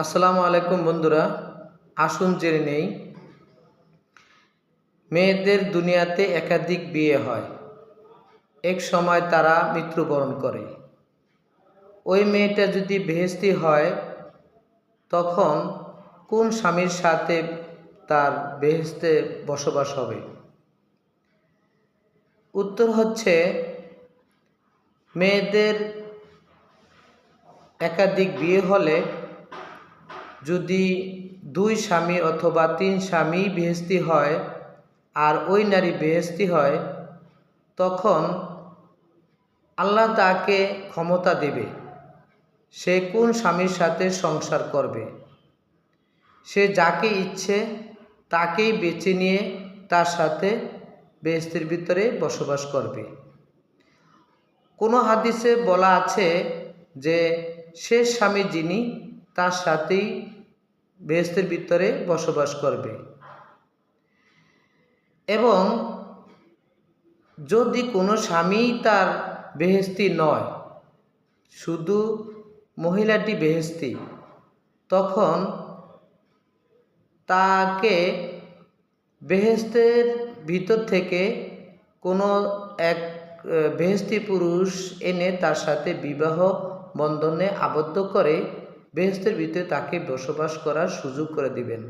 আসসালামু আলাইকুম বন্ধুরা, আসুন জেনে নেই, মেয়েদের দুনিয়াতে একাধিক বিয়ে হয়। এক সময় তারা মৃত্যুবরণ করে। ওই মেয়েটা যদি বেহেস্তি হয়, তখন কোন স্বামীর সাথে তার বেহেস্তে বসবাস হবে? উত্তর হচ্ছে, মেয়েদের একাধিক বিয়ে হলে যদি দুই স্বামী অথবা তিন স্বামী বেহেস্তি হয় আর ওই নারী বেহেস্তি হয়, তখন আল্লাহ তাকে ক্ষমতা দেবে। সে কোন স্বামীর সাথে সংসার করবে? সে যাকে ইচ্ছে তাকেই বেছে নিয়ে তার সাথে বেহেস্তির ভিতরে বসবাস করবে। কোনো হাদিসে বলা আছে যে শেষ স্বামী যিনি তার সাথেই বেহেস্তের ভিতরে বসবাস করবে। এবং যদি কোনো স্বামী তার বেহেস্তি নয়, শুধু মহিলাটি বেহেস্তি, তখন তাকে বেহেস্তের ভিতর থেকে কোনো এক, বেহেস্তি পুরুষ এনে তার সাথে বিবাহ বন্ধনে আবদ্ধ করে বেহেস্তের ভিতরে তাকে বসবাস করার সুযোগ করে দিবেন।